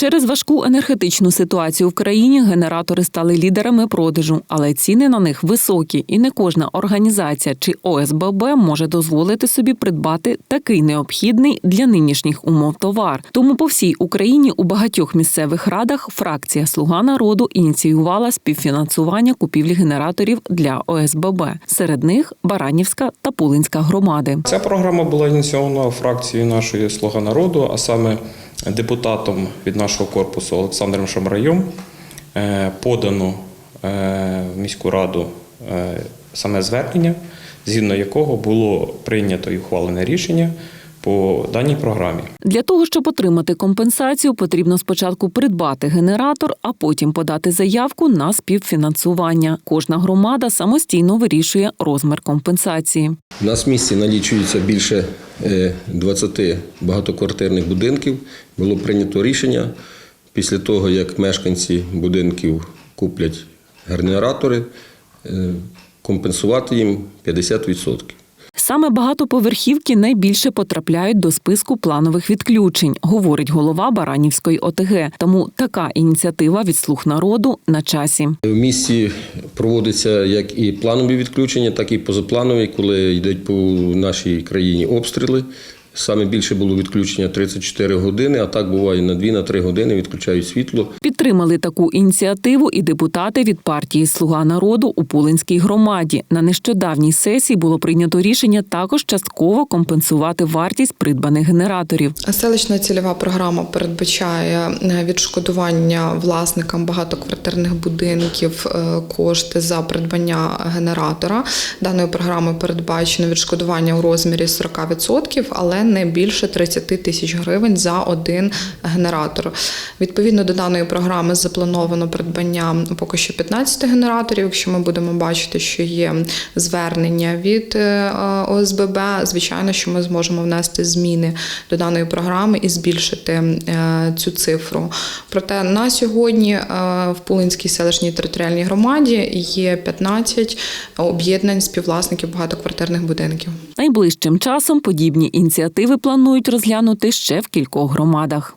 Через важку енергетичну ситуацію в країні генератори стали лідерами продажу, але ціни на них високі, і не кожна організація чи ОСББ може дозволити собі придбати такий необхідний для нинішніх умов товар. Тому по всій Україні у багатьох місцевих радах фракція Слуга народу ініціювала співфінансування купівлі генераторів для ОСББ. Серед них Баранівська та Пулинська громади. Ця програма була ініційована фракцією нашої Слуга народу, а саме депутатом від нашого корпусу Олександром Шамраєм е, подано е, в міську раду е, саме звернення, згідно якого було прийнято і ухвалене рішення по даній програмі. Для того, щоб отримати компенсацію, потрібно спочатку придбати генератор, а потім подати заявку на співфінансування. Кожна громада самостійно вирішує розмір компенсації. У нас в місті налічується більше е, 20 багатоквартирних будинків. Було прийнято рішення після того, як мешканці будинків куплять генератори, е, компенсувати їм 50%. Саме багатоповерхівки найбільше потрапляють до списку планових відключень, говорить голова Баранівської ОТГ. Тому така ініціатива від слуг народу на часі. В місті проводиться як і планові відключення, так і позапланові, коли йдуть по нашій країні обстріли. Саме більше було відключення 34 години, а так буває на 2-3 години відключають світло. Підтримали таку ініціативу і депутати від партії Слуга народу у Пулинській громаді. На нещодавній сесії було прийнято рішення також частково компенсувати вартість придбаних генераторів. Селищна цільова програма передбачає е, відшкодування власникам багатоквартирних будинків е, кошти за придбання генератора. Даною програмою передбачено відшкодування у розмірі 40%, але не більше 30 тисяч гривень за один генератор. Відповідно до даної програми заплановано придбання поки що 15 генераторів. Якщо ми будемо бачити, що є звернення від е, ОСББ, звичайно, що ми зможемо внести зміни до даної програми і збільшити е, цю цифру. Проте на сьогодні е, в Пулинській селищній територіальній громаді є 15 об'єднань співвласників багатоквартирних будинків. Найближчим часом подібні ініціативи планують розглянути ще в кількох громадах.